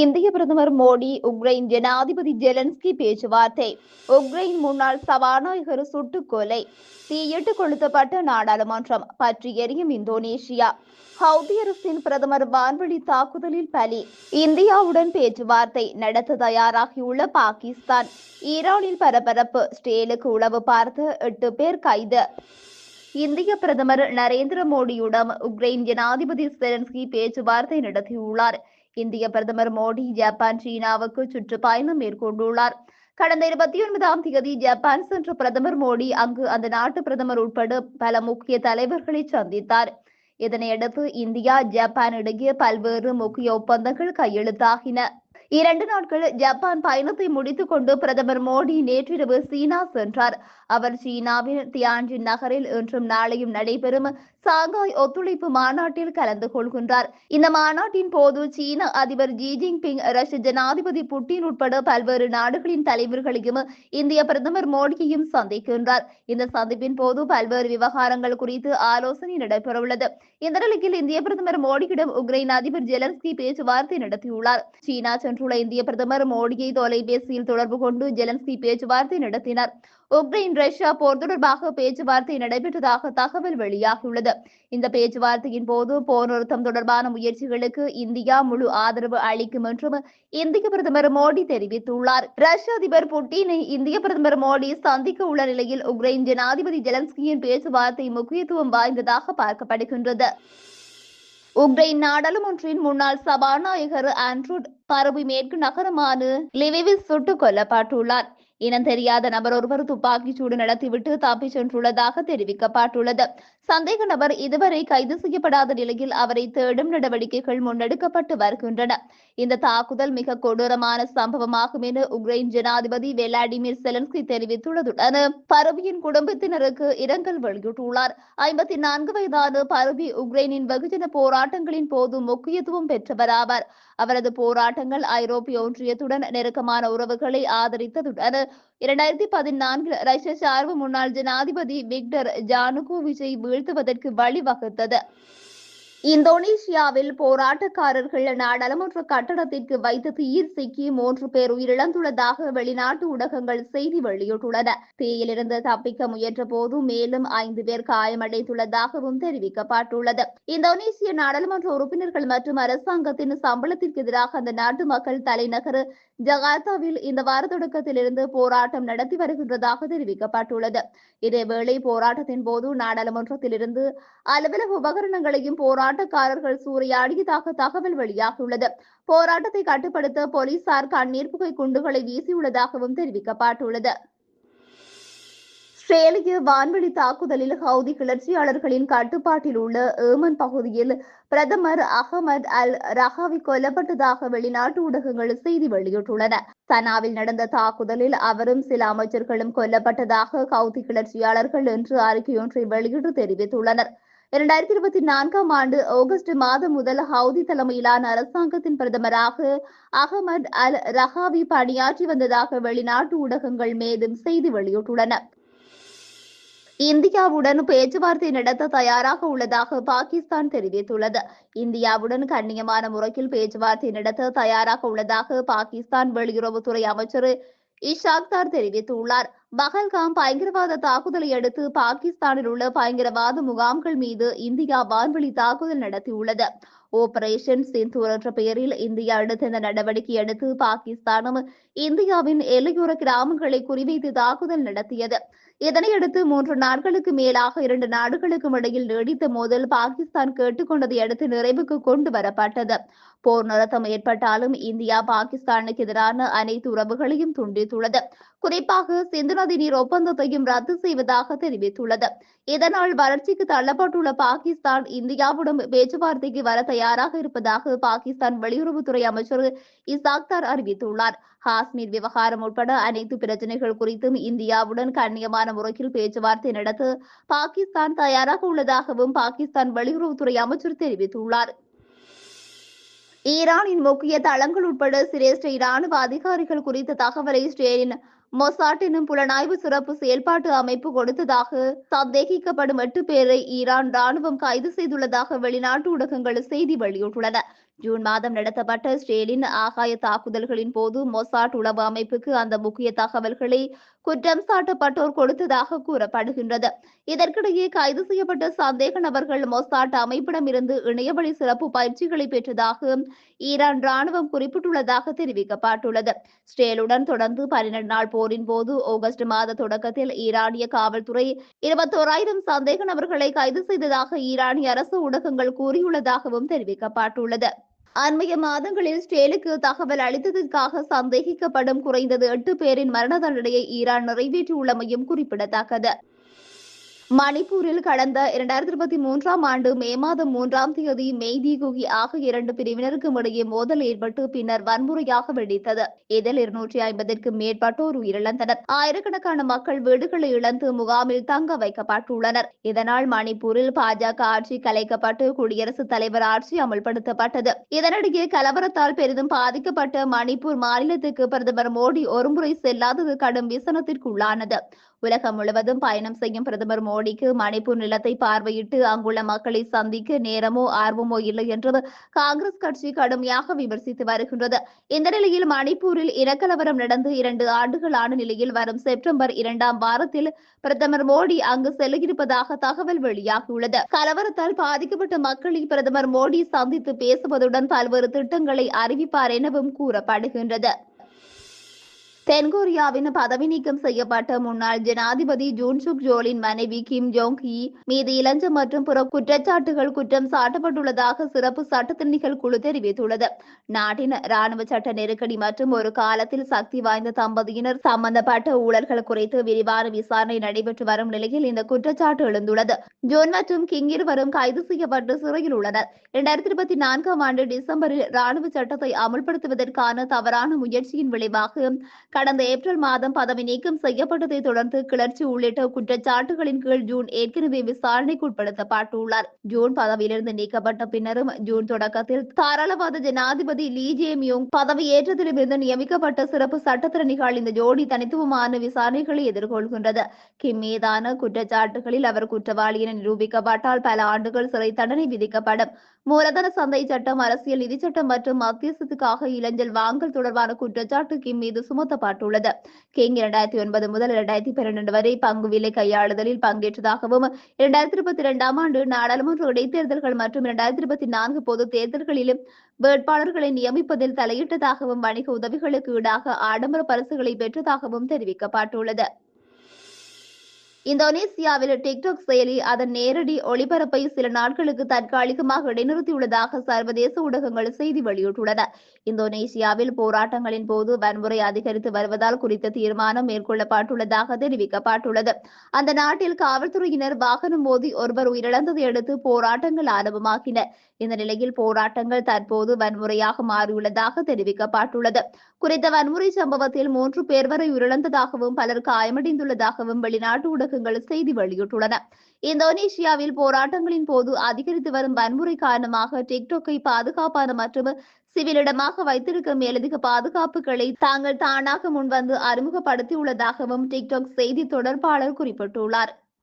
இந்திய பிரதமர் மோடி உக்ரைன் ஜனாதிபதி ஜெலன்ஸ்கி பேச்சுவார்த்தை. உக்ரைன் முன்னாள் சபாநாயகர் சுட்டுக்கொலை. தீயிட்டு கொளுத்தப்பட்ட நாடாளுமன்றம் பற்றி எரியும் இந்தோனேஷியா. ஹவுதி அரசின் பிரதமர் வான்வழி தாக்குதலில் பலி. இந்தியாவுடன் பேச்சுவார்த்தை நடத்த தயாராகியுள்ள பாகிஸ்தான். ஈரானில் பரபரப்பு. ஸ்டேலுக்கு உளவு பார்த்த எட்டு பேர் கைது. இந்திய பிரதமர் நரேந்திர மோடியுடன் உக்ரைன் ஜனாதிபதி செலன்ஸ்கி பேச்சுவார்த்தை நடத்தியுள்ளார். இந்திய பிரதமர் மோடி ஜப்பான் சீனாவுக்கு சுற்றுப்பயணம் மேற்கொண்டுள்ளார். கடந்த இருபத்தி ஒன்பதாம் தேதி ஜப்பான் சென்ற பிரதமர் மோடி அங்கு அந்த நாட்டு பிரதமர் உட்பட பல முக்கிய தலைவர்களை சந்தித்தார். இதனையடுத்து இந்தியா ஜப்பான் இடையே பல்வேறு முக்கிய ஒப்பந்தங்கள் கையெழுத்தாகின. இரண்டு நாட்கள் ஜப்பான் பயணத்தை முடித்துக் கொண்டு பிரதமர் மோடி நேற்றிரவு சீனா சென்றார் அவர் சீனாவின் தியான்ஜின் நகரில் இன்றும் நாளையும் நடைபெறும் சாங்காய் ஒத்துழைப்பு மாநாட்டில் கலந்து கொள்கின்றார் இந்த மாநாட்டின் போது சீன அதிபர் ஜி ஜின்பிங் ரஷ்ய ஜனாதிபதி புட்டின் உட்பட பல்வேறு நாடுகளின் தலைவர்களையும் இந்திய பிரதமர் மோடியையும் சந்திக்கின்றார் இந்த சந்திப்பின் போது பல்வேறு விவகாரங்கள் குறித்து ஆலோசனை நடைபெறவுள்ளது இந்த நிலையில் இந்திய பிரதமர் மோடியிடம் உக்ரைன் அதிபர் ஜெலன்ஸ்கி பேச்சுவார்த்தை நடத்தியுள்ளார் சீனா சென்றுள்ள இந்திய பிரதமர் மோடியை தொலைபேசியில் தொடர்பு கொண்டு ஜெலன்ஸ்கி பேச்சுவார்த்தை நடத்தினார். உக்ரைன் ரஷ்யா போர் தொடர்பாக பேச்சுவார்த்தை நடைபெற்றதாக தகவல் வெளியாகியுள்ளது. இந்த பேச்சுவார்த்தையின் போது போர் நிறுத்தம் தொடர்பான முயற்சிகளுக்கு இந்தியா முழு ஆதரவு அளிக்கும் என்றும் இந்திய பிரதமர் மோடி தெரிவித்துள்ளார். ரஷ்ய அதிபர் புட்டினை இந்திய பிரதமர் மோடி சந்திக்க உள்ள நிலையில் உக்ரைன் ஜனாதிபதி ஜெலன்ஸ்கியின் பேச்சுவார்த்தை முக்கியத்துவம் வாய்ந்ததாக பார்க்கப்படுகின்றது. உக்ரைன் நாடாளுமன்றின் முன்னாள் சபாநாயகர் ஆண்ட்ரூட் பரவி மேற்கு நகரமான லிவிவில் சுட்டுக் கொல்லப்பட்டுள்ளார். இனம் தெரியாத நபர் ஒருவர் துப்பாக்கிச் சூடு நடத்திவிட்டு தப்பிச் சென்றுள்ளதாக தெரிவிக்கப்பட்டுள்ளது. சந்தேக நபர் இதுவரை கைது செய்யப்படாத நிலையில் அவரை தேடும் நடவடிக்கைகள் முன்னெடுக்கப்பட்டு வருகின்றன. இந்த தாக்குதல் மிக கொடூரமான சம்பவமாகும் என உக்ரைன் ஜனாதிபதி வெலாடிமிர் செலன்ஸ்கி தெரிவித்துள்ளதுடன் பரவியின் குடும்பத்தினருக்கு இரங்கல் வெளியிட்டுள்ளார். ஐம்பத்தி நான்கு வயதான பரவி உக்ரைனின் வெகுஜன போராட்டங்களின் போது முக்கியத்துவம் பெற்றவராவார். அவரது போராட்டங்கள் ஐரோப்பிய ஒன்றியத்துடன் நெருக்கமான உறவுகளை ஆதரித்ததுடன் இரண்டாயிரத்தி பதினான்கில் ரஷ்ய சார்பு முன்னாள் ஜனாதிபதி விக்டர் ஜானுகோவிச்சை வீழ்த்துவதற்கு வழிவகுத்தது. இந்தோனேஷியாவில் போராட்டக்காரர்கள் நாடாளுமன்ற கட்டடத்திற்கு வைத்து தீயில் சிக்கி மூன்று பேர் உயிரிழந்துள்ளதாக வெளிநாட்டு ஊடகங்கள் செய்தி வெளியிட்டுள்ளன. தீயிலிருந்து தப்பிக்க முயன்ற போது மேலும் ஐந்து பேர் காயமடைந்துள்ளதாகவும் தெரிவிக்கப்பட்டுள்ளது. இந்தோனேசிய நாடாளுமன்ற உறுப்பினர்கள் மற்றும் அரசாங்கத்தின் சம்பளத்திற்கு எதிராக அந்த நாட்டு மக்கள் தலைநகர் ஜகார்த்தாவில் இந்த வார தொடக்கத்திலிருந்து போராட்டம் நடத்தி வருகின்றதாக தெரிவிக்கப்பட்டுள்ளது. இதேவேளை போராட்டத்தின் போது நாடாளுமன்றத்திலிருந்து அலுவலக உபகரணங்களையும் ஆட்டக்காரர்கள் சூறையாடியதாக தகவல் வெளியாகியுள்ளது. போராட்டத்தை கட்டுப்படுத்த போலீசார் கண்ணீர் புகை குண்டுகளை வீசியுள்ளதாகவும் தெரிவிக்கப்பட்டுள்ளது. ஆஸ்திரேலிய வான்வெளி தாக்குதலில் ஹவுதி கிளர்ச்சியாளர்களின் கட்டுப்பாட்டில் உள்ள ஏமன் பகுதியில் பிரதமர் அகமது அல் ரஹாவி கொல்லப்பட்டதாக வெளிநாட்டு ஊடகங்கள் செய்தி வெளியிட்டுள்ளன. சனாவில் நடந்த தாக்குதலில் அவரும் சில அமைச்சர்களும் கொல்லப்பட்டதாக ஹவுதி கிளர்ச்சியாளர்கள் என்று அறிக்கையொன்றை வெளியிட்டு தெரிவித்துள்ளனர். இரண்டாயிரத்தி இருபத்தி நான்காம் ஆண்டு ஆகஸ்ட் மாதம் முதல் ஹவுதி தலைமையிலான அரசாங்கத்தின் பிரதமராக அகமது அல் ரஹாவி பணியாற்றி வந்ததாக வெளிநாட்டு ஊடகங்கள் மேலும் செய்தி வெளியிட்டுள்ளன. இந்தியாவுடன் பேச்சுவார்த்தை நடத்த தயாராக உள்ளதாக பாகிஸ்தான் தெரிவித்துள்ளது. இந்தியாவுடன் கண்ணியமான முறையில் பேச்சுவார்த்தை நடத்த தயாராக உள்ளதாக பாகிஸ்தான் வெளியுறவுத்துறை அமைச்சர் இஷாக்தார் தெரிவித்துள்ளார். பகல்காம் பயங்கரவாத தாக்குதலை அடுத்து பாகிஸ்தானில் உள்ள பயங்கரவாத முகாம்கள் மீது இந்தியா வான்வழி தாக்குதல் நடத்தியுள்ளது. ஓபரேஷன் சிந்தூர் என்ற பெயரில் இந்தியா எடுத்த இந்த நடவடிக்கை அடுத்து பாகிஸ்தானும் இந்தியாவின் எல்லையோர கிராமங்களை குறிவைத்து தாக்குதல் நடத்தியது. இதனையடுத்து மூன்று நாட்களுக்கு மேலாக இரண்டு நாடுகளுக்கும் இடையில் நீடித்த மோதல் பாகிஸ்தான் கேட்டுக்கொண்டதை அடுத்து நிறைவுக்கு கொண்டு வரப்பட்டது. போர் நிறுத்தம் ஏற்பட்டாலும் இந்தியா பாகிஸ்தானுக்கு எதிரான அனைத்து உறவுகளையும் துண்டித்துள்ளது. குறிப்பாக சிந்து நதி நீர் ஒப்பந்தத்தையும் ரத்து செய்வதாக தெரிவித்துள்ளது. இதனால் வளர்ச்சிக்கு தள்ளப்பட்டுள்ள பாகிஸ்தான் இந்தியாவுடன் பேச்சுவார்த்தைக்கு வர தயார் தயாராக இருப்பதாக பாகிஸ்தான் வெளியுறவுத்துறை அமைச்சர் இசாக்தார் அறிவித்துள்ளார். காஷ்மீர் விவகாரம் உட்பட அனைத்து பிரச்சனைகள் குறித்தும் இந்தியாவுடன் கண்ணியமான முறையில் பேச்சுவார்த்தை நடத்த பாகிஸ்தான் தயாராக உள்ளதாகவும் பாகிஸ்தான் வெளியுறவுத்துறை அமைச்சர் தெரிவித்துள்ளார். ஈரானின் முக்கிய தளங்கள் உட்பட சிரேஷ்ட இராணுவ அதிகாரிகள் குறித்த தகவலை ஸ்டேலின் மொசாட் எனும் புலனாய்வு சிறப்பு செயல்பாட்டு அமைப்பு கொடுத்ததாக சந்தேகிக்கப்படும் எட்டு பேரை ஈரான் ராணுவம் கைது செய்துள்ளதாக வெளிநாட்டு ஊடகங்கள் செய்தி வெளியிட்டுள்ளன. ஜூன் மாதம் நடத்தப்பட்ட ஸ்ரேலின் ஆகாய தாக்குதல்களின் போது மொசாட் உளவு அமைப்புக்கு அந்த முக்கிய தகவல்களை குற்றம் சாட்டப்பட்டோர் கொடுத்ததாக கூறப்படுகின்றது. இதற்கிடையே கைது செய்யப்பட்ட சந்தேக நபர்கள் மொசாட் அமைப்பிடமிருந்து இணையவழி சிறப்பு பயிற்சிகளை பெற்றதாக ஈரான் ராணுவம் குறிப்பிட்டுள்ளதாக தெரிவிக்கப்பட்டுள்ளது. ஸ்ரேலுடன் தொடர்ந்து பன்னிரண்டு நாள் போரின் போது ஆகஸ்ட் மாத தொடக்கத்தில் ஈரானிய காவல்துறை இருபத்தோராயிரம் சந்தேக நபர்களை கைது செய்ததாக ஈரானிய அரசு ஊடகங்கள் கூறியுள்ளதாகவும் தெரிவிக்கப்பட்டுள்ளது. அண்மைய மாதங்களில் ஸ்டேலுக்கு தகவல் அளித்ததற்காக சந்தேகிக்கப்படும் குறைந்தது எட்டு பேரின் மரண தண்டனையை ஈரான் நிறைவேற்றியுள்ளமையும் குறிப்பிடத்தக்கது. மணிப்பூரில் கடந்த இரண்டாயிரத்தி இருபத்தி மூன்றாம் ஆண்டு மே மாதம் மூன்றாம் தேதி மெய்தி குகி ஆகிய இரண்டு பிரிவினருக்கும் இடையே மோதல் ஏற்பட்டு பின்னர் வன்முறையாக வெடித்தது. இதில் இருநூற்றி ஐம்பதற்கும் மேற்பட்டோர் உயிரிழந்தனர். ஆயிரக்கணக்கான மக்கள் வீடுகளை இழந்து முகாமில் தங்க வைக்கப்பட்டுள்ளனர். இதனால் மணிப்பூரில் பாஜக ஆட்சி கலைக்கப்பட்டு குடியரசுத் தலைவர் ஆட்சி அமல்படுத்தப்பட்டது. இதனிடையே கலவரத்தால் பெரிதும் பாதிக்கப்பட்ட மணிப்பூர் மாநிலத்துக்கு பிரதமர் மோடி ஒருமுறை செல்லாதது கடும் விசனத்திற்குள்ளானது. உலகம் முழுவதும் பயணம் செய்யும் பிரதமர் மோடிக்கு மணிப்பூர் நிலத்தை பார்வையிட்டு அங்குள்ள மக்களை சந்திக்க நேரமோ ஆர்வமோ இல்லை என்று காங்கிரஸ் கட்சி கடுமையாக விமர்சித்து வருகின்றது. இந்த நிலையில் மணிப்பூரில் இனக்கலவரம் நடந்து இரண்டு ஆண்டுகளான நிலையில் வரும் செப்டம்பர் இரண்டாம் வாரத்தில் பிரதமர் மோடி அங்கு செல்ல இருப்பதாக தகவல் வெளியாகியுள்ளது. கலவரத்தால் பாதிக்கப்பட்ட மக்களை பிரதமர் மோடி சந்தித்து பேசுவதுடன் பல்வேறு திட்டங்களை அறிவிப்பார் எனவும் கூறப்படுகின்றது. தென்கொரியாவின் பதவி நீக்கம் செய்யப்பட்ட முன்னாள் ஜனாதிபதி ஜூன் சுக் ஜோலின் மனைவி கிம் ஜோங் ஹி மீது இளஞ்சம் மற்றும் பிற குற்றச்சாட்டுகள் குற்றம் சாட்டப்பட்டுள்ளதாக சிறப்பு சட்டத்திணிகள் குழு தெரிவித்துள்ளது. நாட்டின் ராணுவ சட்ட நெருக்கடி மற்றும் ஒரு காலத்தில் சக்தி வாய்ந்த தம்பதியினர் சம்பந்தப்பட்ட ஊழல்கள் குறித்து விரிவான விசாரணை நடைபெற்று வரும் நிலையில் இந்த குற்றச்சாட்டு எழுந்துள்ளது. ஜோன் மற்றும் கிங் இருவரும் கைது செய்யப்பட்டு சிறையில் உள்ளனர். இரண்டாயிரத்தி இருபத்தி நான்காம் ஆண்டு டிசம்பரில் ராணுவ சட்டத்தை அமல்படுத்துவதற்கான தவறான முயற்சியின் விளைவாக கடந்த ஏப்ரல் மாதம் பதவி நீக்கம் செய்யப்பட்டதை தொடர்ந்து கிளர்ச்சி உள்ளிட்ட குற்றச்சாட்டுகளின் கீழ் ஜூன் ஏற்கனவே விசாரணைக்கு உட்படுத்தப்பட்டுள்ளார். ஜூன் பதவியிலிருந்து நீக்கப்பட்ட பின்னரும் ஜூன் தொடக்கத்தில் தாராளவாத ஜனாதிபதி லீ ஜே பதவியேற்றத்திலிருந்து நியமிக்கப்பட்ட சிறப்பு சட்டத்திறனிகள் இந்த ஜோடி தனித்துவமான விசாரணைகளை எதிர்கொள்கின்றது. கிம் மீதான குற்றச்சாட்டுகளில் அவர் குற்றவாளி என நிரூபிக்கப்பட்டால் பல ஆண்டுகள் சிறை தண்டனை விதிக்கப்படும். மூலதன சந்தை சட்டம் அரசியல் நிதி சட்டம் மற்றும் மத்தியஸ்தத்துக்காக இளைஞர் வாங்கல் தொடர்பான குற்றச்சாட்டு கிம் மீது சுமத்தப்பட்டுள்ளது. கிங் இரண்டாயிரத்தி ஒன்பது முதல் இரண்டாயிரத்தி பன்னிரண்டு வரை பங்கு விலை கையாளுதலில் பங்கேற்றதாகவும் இரண்டாயிரத்தி இருபத்தி இரண்டாம் ஆண்டு நாடாளுமன்ற இடைத்தேர்தல்கள் மற்றும் இரண்டாயிரத்தி இருபத்தி நான்கு பொது தேர்தல்களிலும் வேட்பாளர்களை நியமிப்பதில் தலையிட்டதாகவும் வணிக உதவிகளுக்கு ஈடாக ஆடம்பர பரிசுகளை பெற்றதாகவும் தெரிவிக்கப்பட்டுள்ளது. இந்தோனேசியாவில் டிக்டாக் செயலி அதன் நேரடி ஒளிபரப்பை சில நாட்களுக்கு தற்காலிகமாக இடைநிறுத்தியுள்ளதாக சர்வதேச ஊடகங்கள் செய்தி வெளியிட்டுள்ளன. இந்தோனேசியாவில் போராட்டங்களின் போது வன்முறை அதிகரித்து வருவதால் குறித்த தீர்மானம் மேற்கொள்ளப்பட்டுள்ளதாக தெரிவிக்கப்பட்டுள்ளது. அந்த நாட்டில் காவல்துறையினர் வாகனம் மோதி ஒருவர் உயிரிழந்ததை அடுத்து போராட்டங்கள் ஆரம்பமாகின. இந்த நிலையில் போராட்டங்கள் தற்போது வன்முறையாக மாறியுள்ளதாக தெரிவிக்கப்பட்டுள்ளது. குறித்த வன்முறை சம்பவத்தில் மூன்று பேர் வரை உயிரிழந்ததாகவும் பலர் காயமடைந்துள்ளதாகவும் வெளிநாட்டு ஊடகங்கள் செய்தி வெளியிட்டுள்ளன. இந்தோனேஷியாவில் போராட்டங்களின் போது அதிகரித்து வரும் வன்முறை காரணமாக டிக்டாக்கை பாதுகாப்பான மற்றும் சிவிலிடமாக வைத்திருக்க மேலதிக பாதுகாப்புகளை தாங்கள் தானாக முன்வந்து அறிமுகப்படுத்தியுள்ளதாகவும் டிக்டாக் செய்தி தொடர்பாளர் குறிப்பிட்டுள்ளார்.